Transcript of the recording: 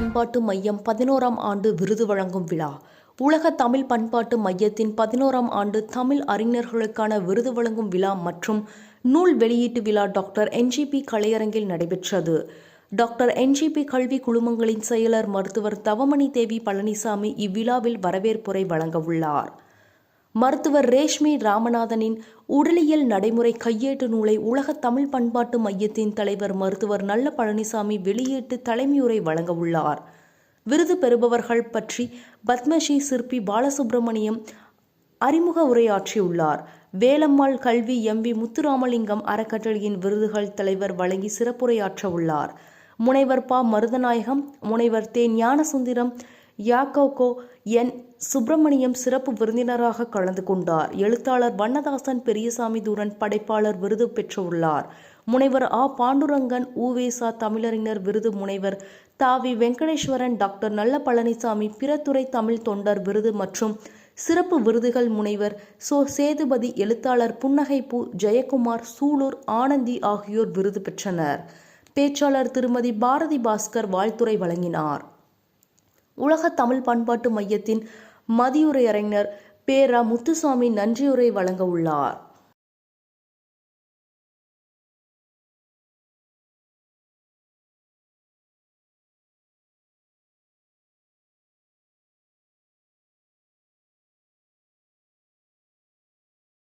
பண்பாட்டு மையம் பதினோராம் ஆண்டு விருது வழங்கும் விழா. உலக தமிழ் பண்பாட்டு மையத்தின் பதினோராம் ஆண்டு தமிழ் அறிஞர்களுக்கான விருது வழங்கும் விழா மற்றும் நூல் வெளியீட்டு விழா டாக்டர் என்ஜிபி கலையரங்கில் நடைபெற்றது. டாக்டர் என்ஜிபி கல்வி குழுமங்களின் செயலர் மருத்துவர் தவமணி தேவி பழனிசாமி இவ்விழாவில் வரவேற்புரை வழங்க உள்ளார். மருத்துவர் ரேஷ்மி ராமநாதனின் உடலியல் நடைமுறை கையேட்டு நூலை உலக தமிழ் பண்பாட்டு மையத்தின் தலைவர் மருத்துவர் நல்ல பழனிசாமி வெளியிட்டு தலைமையுரை வழங்க உள்ளார். விருது பெறுபவர்கள் பற்றி பத்மஸ்ரீ சிற்பி பாலசுப்ரமணியம் அறிமுக உரையாற்றியுள்ளார். வேலம்மாள் கல்வி எம் வி முத்துராமலிங்கம் அறக்கட்டளையின் விருதுகள் தலைவர் வழங்கி சிறப்புரையாற்ற உள்ளார் முனைவர் பா. மருதநாயகம் முனைவர் தே. ஞானசுந்தரம் யாக்கோகோ என் சுப்பிரமணியம் சிறப்பு விருந்தினராக கலந்து கொண்டார். எழுத்தாளர் வண்ணதாசன் பெரியசாமி தூரன் படைப்பாளர் விருது பெற்றுள்ளார். முனைவர் ஆ. பாண்டுரங்கன் ஊவேசா தமிழறிஞர் விருது முனைவர் தாவி வெங்கடேஸ்வரன் டாக்டர் நல்ல பழனிசாமி பிற துறை தமிழ் தொண்டர் விருது மற்றும் சிறப்பு விருதுகள் முனைவர் சோ. சேதுபதி எழுத்தாளர் புன்னகைப்பூ ஜெயக்குமார் சூலூர் ஆனந்தி ஆகியோர் விருது பெற்றனர். பேச்சாளர் திருமதி பாரதி பாஸ்கர் வாழ்த்துரை வழங்கினார். உலக தமிழ் பண்பாட்டு மையத்தின் மதியுரையறிஞர் பேரா முத்துசாமி நன்றியுரை வழங்க உள்ளார்.